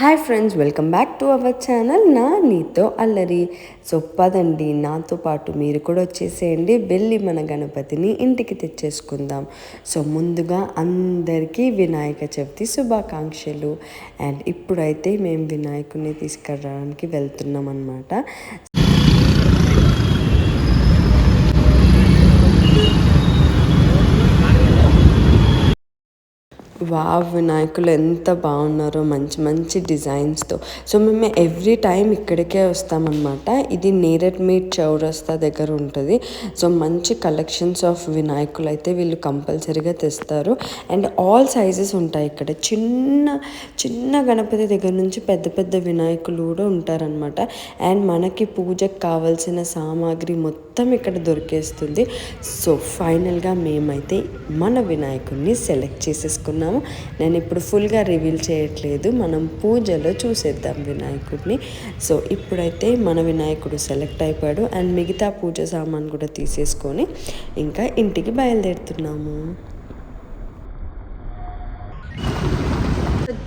hi friends welcome back to our channel నా నీతో అల్లరి. సో పదండి నాతో పాటు మీరు కూడా వచ్చేసేయండి. వెళ్ళి మన గణపతిని ఇంటికి తెచ్చేసుకుందాం. సో ముందుగా అందరికీ వినాయక చవితి శుభాకాంక్షలు. అండ్ ఇప్పుడైతే మేము వినాయకుడిని తీసుకురావడానికి వెళ్తున్నాం అనమాట వావ్ వినాయకులు ఎంత బాగున్నారో మంచి మంచి డిజైన్స్తో. సో మేము ఎవ్రీ టైం ఇక్కడికే వస్తామన్నమాట. ఇది నేరట్ మీట్ చౌరస్తా దగ్గర ఉంటుంది. సో మంచి కలెక్షన్స్ ఆఫ్ వినాయకులు అయితే వీళ్ళు కంపల్సరీగా తెస్తారు. అండ్ ఆల్ సైజెస్ ఉంటాయి ఇక్కడ. చిన్న చిన్న గణపతి దగ్గర నుంచి పెద్ద పెద్ద వినాయకులు కూడా ఉంటారనమాట అండ్ మనకి పూజకు కావాల్సిన సామాగ్రి మొత్తం మొత్తం ఇక్కడ దొరికేస్తుంది. సో ఫైనల్గా మేమైతే మన వినాయకుడిని సెలెక్ట్ చేసేసుకున్నాము. నేను ఇప్పుడు ఫుల్గా రివీల్ చేయట్లేదు. మనం పూజలో చూసేద్దాం వినాయకుడిని. సో ఇప్పుడైతే మన వినాయకుడు సెలెక్ట్ అయిపోయాడు. అండ్ మిగతా పూజ సామాన్ కూడా తీసేసుకొని ఇంకా ఇంటికి బయలుదేరుతున్నాము.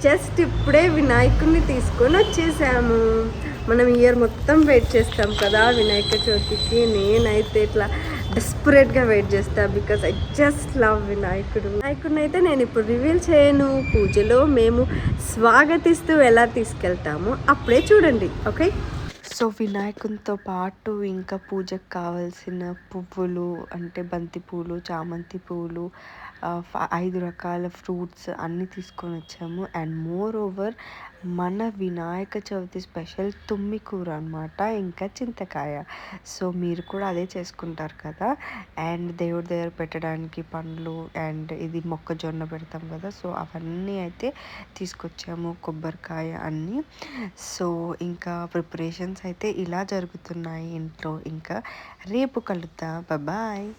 జస్ట్ ఇప్పుడే వినాయకుడిని తీసుకొని వచ్చేసాము. మనం ఇయర్ మొత్తం వెయిట్ చేస్తాం కదా వినాయక చవితికి. నేనైతే ఇట్లా డెస్పరేట్గా వెయిట్ చేస్తా బికాస్ ఐ జస్ట్ లవ్ వినాయకుడు. వినాయకుడిని అయితే నేను ఇప్పుడు రివీల్ చేయను. పూజలో మేము స్వాగతిస్తూ ఎలా తీసుకెళ్తామో అప్పుడే చూడండి ఓకే సో వినాయకునితో పాటు ఇంకా పూజకు కావాల్సిన పువ్వులు అంటే బంతి పూలు చామంతి పువ్వులు ఐదు రకాల ఫ్రూట్స్ అన్నీ తీసుకొని వచ్చాము. అండ్ మోర్ ఓవర్ మన వినాయక చవితి స్పెషల్ తుమ్మి కూర అనమాట ఇంకా చింతకాయ. సో మీరు కూడా అదే చేసుకుంటారు కదా. అండ్ దేవుడి దగ్గర పెట్టడానికి పండ్లు అండ్ ఇది మొక్కజొన్న పెడతాం కదా. సో అవన్నీ అయితే తీసుకొచ్చాము కొబ్బరికాయ అన్నీ. సో ఇంకా ప్రిపరేషన్స్ అయితే ఇలా జరుగుతున్నాయి ఇంట్లో. ఇంకా రేపు కలుద్దాం. బాయ్.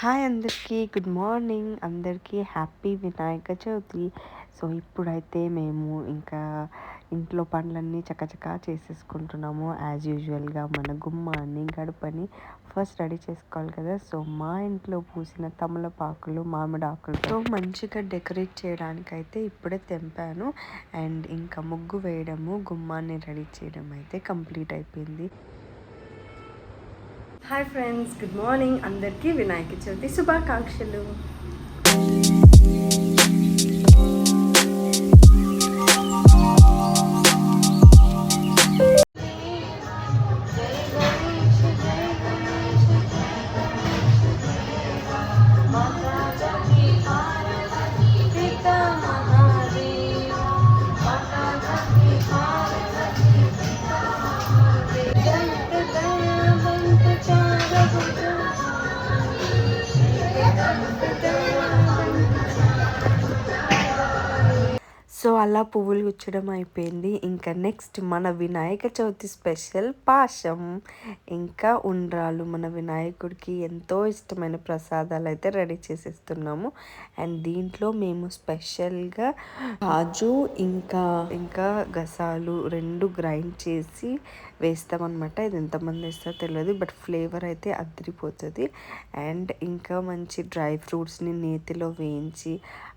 హాయ్ అందరికీ గుడ్ మార్నింగ్. అందరికీ హ్యాపీ వినాయక చవితి. సో ఇప్పుడైతే మేము ఇంకా ఇంట్లో పనులన్నీ చకచకా చేసేసుకుంటున్నాము. యాజ్ యూజువల్గా మన గుమ్మాన్ని గడపని ఫస్ట్ రెడీ చేసుకోవాలి కదా. సో మా ఇంట్లో పూసిన తమలపాకులు మామిడి ఆకులతో మంచిగా డెకరేట్ చేయడానికి అయితే ఇప్పుడే తెంపాను. అండ్ ఇంకా ముగ్గు వేయడము గుమ్మాన్ని రెడీ చేయడం అయితే కంప్లీట్ అయిపోయింది. హాయ్ ఫ్రెండ్స్ గుడ్ మార్నింగ్ అందరికీ వినాయక చవితి శుభాకాంక్షలు. సో అలా పువ్వులు గుచ్చడం అయిపోయింది. ఇంకా నెక్స్ట్ మన వినాయక చవితి స్పెషల్ పాశం. ఇంకా ఉండ్రాలు మన వినాయకుడికి ఎంతో ఇష్టమైన ప్రసాదాలు అయితే రెడీ చేసేస్తున్నాము. అండ్ దీంట్లో మేము స్పెషల్గా కాజు ఇంకా ఇంకా గసాలు రెండు గ్రైండ్ చేసి వేస్తామన్నమాట. ఇది ఎంతమంది వేస్తారో తెలియదు బట్ ఫ్లేవర్ అయితే అదిరిపోతుంది. అండ్ ఇంకా మంచి డ్రై ఫ్రూట్స్ని నేతిలో వేయించి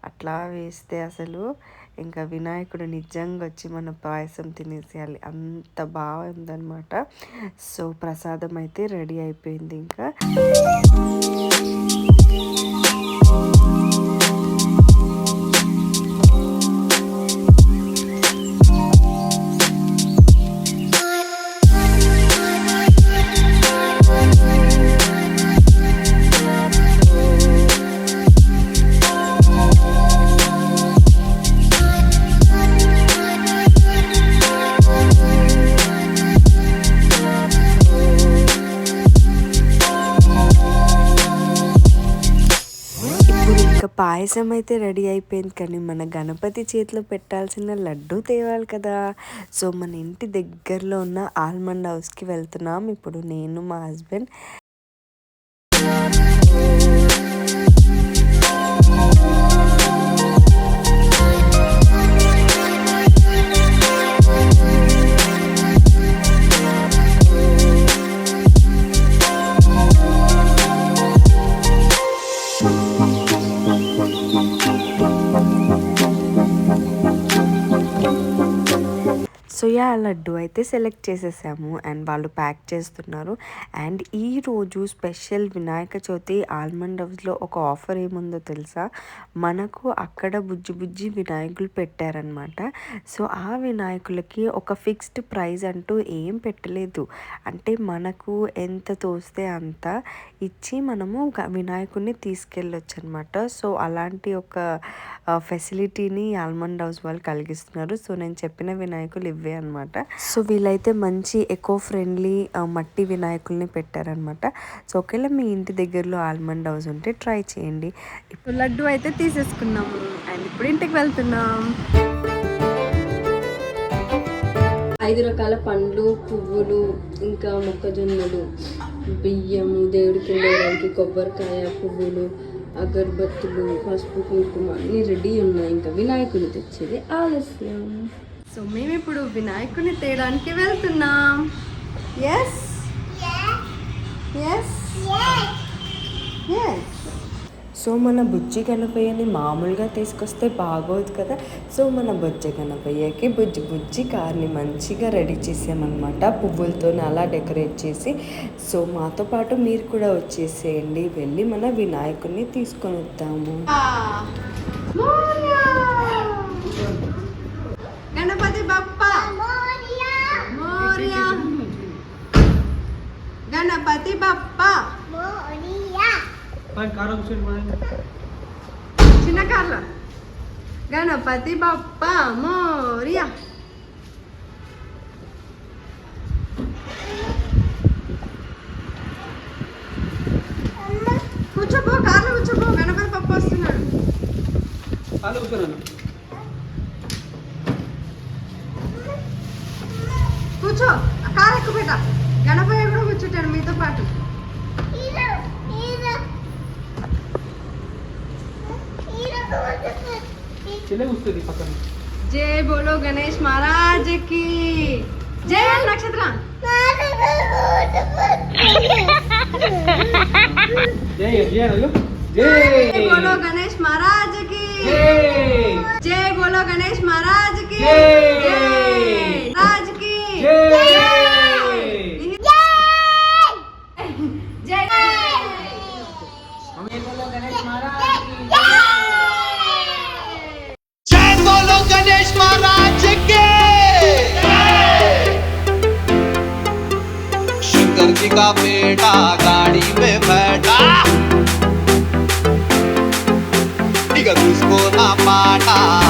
అట్లా వేస్తే అసలు ఇంకా వినాయకుడు నిజంగా వచ్చి మన పాయసం తినేసేయాలి. అంత బాగుందన్నమాట సో ప్రసాదం అయితే రెడీ అయిపోయింది ఇంకా. పాయసం అయితే రెడీ అయిపోయింది కానీ మన గణపతి చేతిలో పెట్టాల్సిన లడ్డు తేవాలి కదా. సో మన ఇంటి దగ్గరలో ఉన్న ఆల్మండ్ హౌస్కి వెళ్తున్నాం. ఇప్పుడు నేను మా హస్బెండ్ సోయా లడ్డు అయితే సెలెక్ట్ చేసేసాము అండ్ వాళ్ళు ప్యాక్ చేస్తున్నారు. అండ్ ఈరోజు స్పెషల్ వినాయక చవితి ఆల్మండ్ హౌస్లో ఒక ఆఫర్ ఏముందో తెలుసా? మనకు అక్కడ బుజ్జి బుజ్జి వినాయకులు పెట్టారనమాట సో ఆ వినాయకులకి ఒక ఫిక్స్డ్ ప్రైస్ అంటూ ఏం పెట్టలేదు. అంటే మనకు ఎంత తోస్తే అంత ఇచ్చి మనము వినాయకుడిని తీసుకెళ్ళొచ్చు అనమాట సో అలాంటి ఒక ఫెసిలిటీని ఆల్మండ్ హౌస్ వాళ్ళు కలిగిస్తున్నారు. సో నేను చెప్పిన వినాయకులు ఇవే అనమాట సో వీళ్ళైతే మంచి ఎకో ఫ్రెండ్లీ మట్టి వినాయకుల్ని పెట్టారనమాట సో ఒకవేళ మీ ఇంటి దగ్గరలో ఆల్మండ్ హౌస్ ఉంటే ట్రై చేయండి. ఇప్పుడు లడ్డు అయితే తీసేసుకున్నాము. అండ్ ఇప్పుడు ఇంటికి వెళ్తున్నాం. ఐదు రకాల పండ్లు పువ్వులు ఇంకా మొక్కజొన్నలు బియ్యము దేవుడికి ఉండడానికి కొబ్బరికాయ పువ్వులు అగరబత్తులు పసుపు కుంకుమ అన్నీ రెడీ ఉన్నాయి. ఇంకా వినాయకుని తెచ్చేది ఆలస్యం. సో మేము ఇప్పుడు వినాయకుని తేయడానికి వెళ్తున్నాం. ఎస్ ఎస్ ఎస్ సో మన బుజ్జి గణపయ్యని మామూలుగా తీసుకొస్తే బాగోదు కదా. సో మన బుజ్జి గణపయ్యకి బుజ్జి బుజ్జి కార్ని మంచిగా రెడీ చేసామన్నమాట. పువ్వులతో అలా డెకరేట్ చేసి. సో మాతో పాటు మీరు కూడా వచ్చేసేయండి. వెళ్ళి మన వినాయకుడిని తీసుకొని వద్దాము గణపతి బప్ప మోరియా గణపతి బప్ప చిన్న కార్లో గణపతి బప్ప మోరియా కూర్చోపో కార్లో కూర్చోపో. గణపతి బప్ప వస్తున్నాడు కూర్చో ఆ కారు ఎక్కువ పెట్ట గణపయ్య కూడా కూర్చుంటాడు మీతో పాటు జై బోలో గణేష్ మహారాజ్కి జై నక్షత్ర జై బోలో గణేష్ మహారాజ్కి జై బోలో గణేష్ మహారాజ్కి జై రాజ్కి జై जय। महाराज के। शंकर बेटा गाड़ी में बैठा। उसको ना पाटा।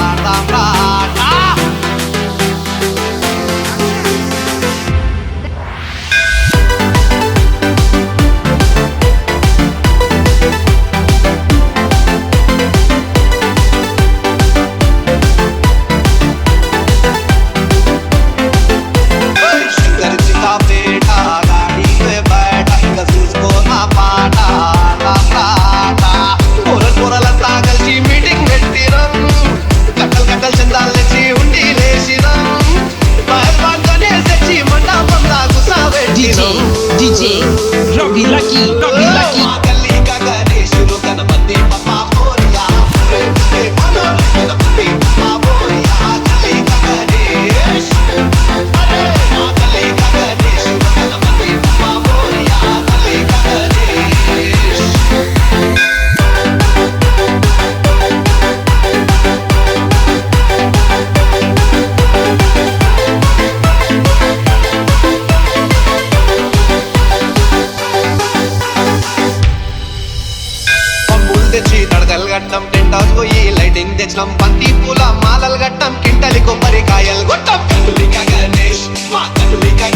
తెచ్చి గట్టం టెంట్ హౌస్ పోయి లైటింగ్ తెచ్చినాం. పంతి పూల మాలలు గట్టం కింటలి కొబ్బరి కాయలు గొట్టం గణేష్ మా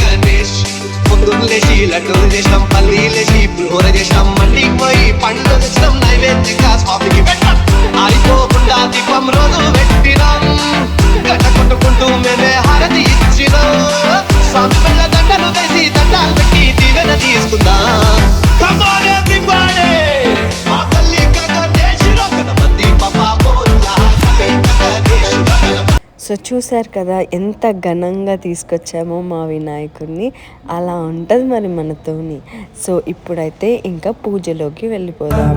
గణేష్. పొద్దున్న లేచి లడ్డూలు చేసినాం పల్లి లేచి పులిహోర చేసినాం. సో చూశారు కదా ఎంత ఘనంగా తీసుకొచ్చామో మా వినాయకుడిని. అలా ఉంటుంది మరి మనతోని సో ఇప్పుడైతే ఇంకా పూజలోకి వెళ్ళిపోదాం.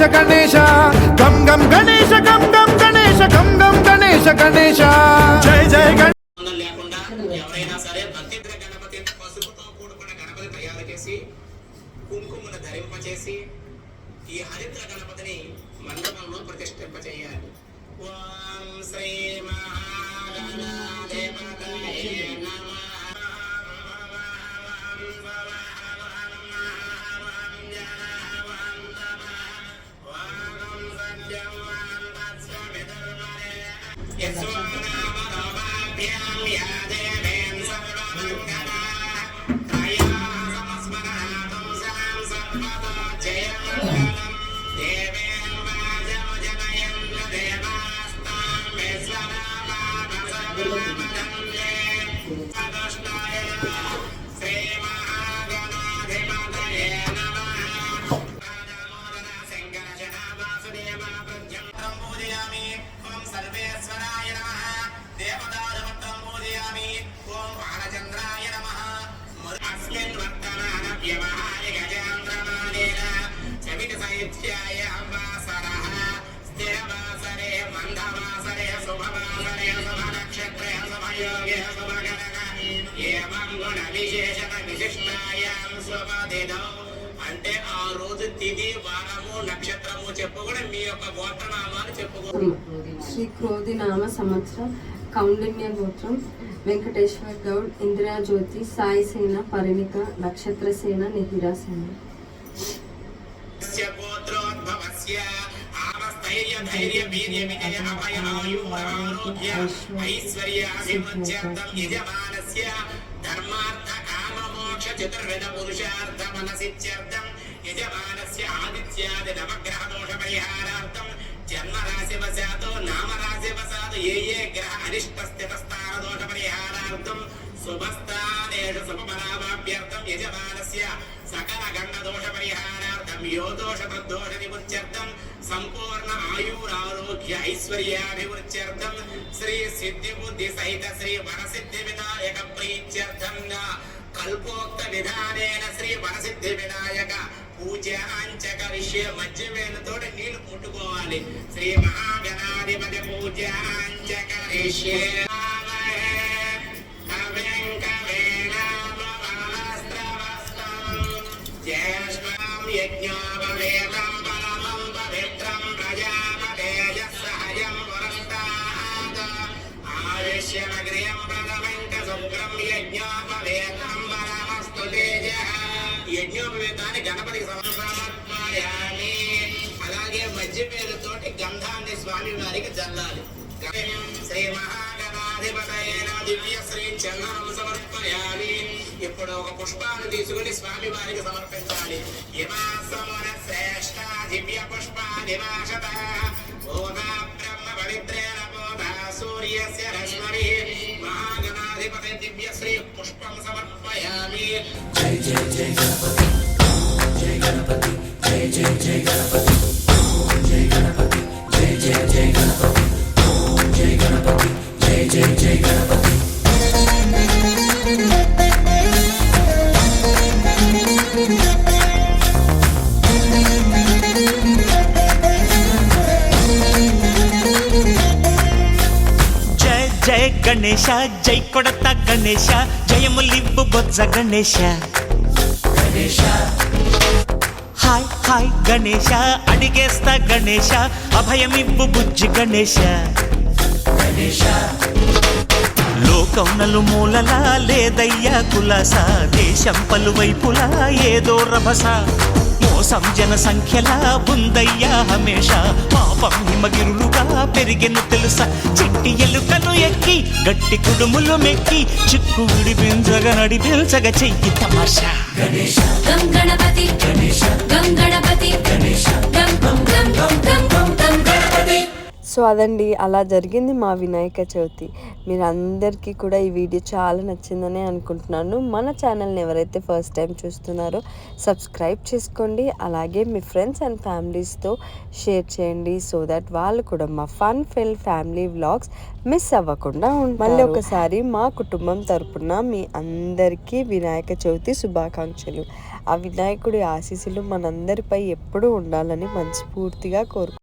గణేశ గణేశ. గం గం గణేశ గం గం గణేశ గం గం గణేశ గణేశ. జై జయ గణేశ. ఎవరైనా సరే భక్తిద్ర గణపతి పసుపుతో కూడుకున్న గణపతి తయారు చేసి కుంకుమను ధరింపచేసి ఈ హరిద్ర గణపతిని మండపంలో ప్రతిష్ఠింపచేయాలి. ఓం శ్రీ మహాగణాధిపతయే నమః. అంటే ఆ రోజు తిథి వారము నక్షత్రము మీ యొక్క గోత్రనామాలు చెప్పుకో శ్రీ క్రోధి నామ సంవత్సరం కౌండిన్య గోత్రం వెంకటేశ్వర్ గౌడ్ ఇందిరా జ్యోతి సాయి సేన పరిణిక నక్షత్ర సేన నిహిరా సేన. యస్య గోత్రోద్భవస్య. ఆవస్థైర్య ధైర్య వీర్య విజయ అభయ ఆయు ఆరోగ్య ఐశ్వర్యాభివృద్ధ్యర్థం యజమానస్య ధర్మార్థ కామ మోక్ష చతుర్విధ పురుషార్థ మనసిత్యర్థం యజమానస్య ఆదిత్యాది నవగ్రహ దోష పరిహారార్థం జన్మ రాశి వశాతో నామ రాశి వశాత్ ఏ ఏ గ్రహ అరిష్ట స్థిత స్థాన దోష పరిహారార్థం శుభస్థానేషు శుభపరామాభ్యర్థం యజమానస్య సకల గండ దోష పరిహారార్థం యో దోష తద్దోష నివృత్త్యర్థం సంపూర్ణ ఆయురారోగ్య ఐశ్వర్యాభివృత్త్యర్థం శ్రీ సిద్ధి బుద్ధి సహిత శ్రీ వరసిద్ధి వినాయక ప్రీత్యర్థం కల్పోక్త విధానేన శ్రీ వరసిద్ధి వినాయక పూజ అంచక విషయ మధ్య వేలతోటి నీళ్ళు ముట్టుకోవాలి శ్రీ మహాగణాధిపతి పూజ అంచక విషయ ఆయుష్యమగ్రియం ప్రథమంక శుభ్రం యజ్ఞోపవేదం గణపతికి సమర్పయామి. అలాగే మధ్య పేరుతోటి గంధాన్ని స్వామి వారికి జల్లాలి శ్రీ మహాగణాధిపతైన దివ్య శ్రీ చందనం సమర్పయాలి ఇప్పుడు ఒక పుష్పాన్ని తీసుకుని స్వామి వారికి సమర్పించాలి. ఇమాసమున శ్రేష్ట దివ్య పుష్పాని వాషత బోధా బ్రహ్మ పవిత్రేణ బోధ సూర్యస్య రశ్మరి మహాగణాధిపతి దివ్య శ్రీ పుష్పం సమర్పయామి జయ జయ గణేಶ జై కొడత గణేಶ జయములివ్వు బొజ్జ గణేశ. హాయ్ హాయ్ గణేశ అడిగేస్తా గణేశ అభయమివ్వు బుజ్జి గణేశ. లోకం నలుమూలలా లేదయ్యా కులాస దేశం పలువైపులా ఏదో రభస. మోసం జన సంఖ్యలా ఉందయ్యా హమేష. పాపం హిమగిరులుగా పెరిగిన తెలుసా. చెట్టి ఎలుకను ఎక్కి గట్టి కుడుములు మెక్కి చిక్కు విడిపించగ నడిపించగ చెయ్యి తమాషా. గణేష గణపతి గణేష గణపతి గణేష గం గం గం గం గం. సో అదండి అలా జరిగింది మా వినాయక చవితి. మీరు అందరికీ కూడా ఈ వీడియో చాలా నచ్చిందని అనుకుంటున్నాను. మన ఛానల్ని ఎవరైతే ఫస్ట్ టైం చూస్తున్నారో సబ్స్క్రైబ్ చేసుకోండి. అలాగే మీ ఫ్రెండ్స్ అండ్ ఫ్యామిలీస్తో షేర్ చేయండి. సో దట్ వాళ్ళు కూడా మా fun fill family vlogs miss అవ్వకుండా మళ్ళీ ఒకసారి మా కుటుంబం తరపున మీ అందరికీ వినాయక చవితి శుభాకాంక్షలు. ఆ వినాయకుడి ఆశీస్సులు మనందరిపై ఎప్పుడూ ఉండాలని మనస్ఫూర్తిగా కోరుకుంటున్నాను.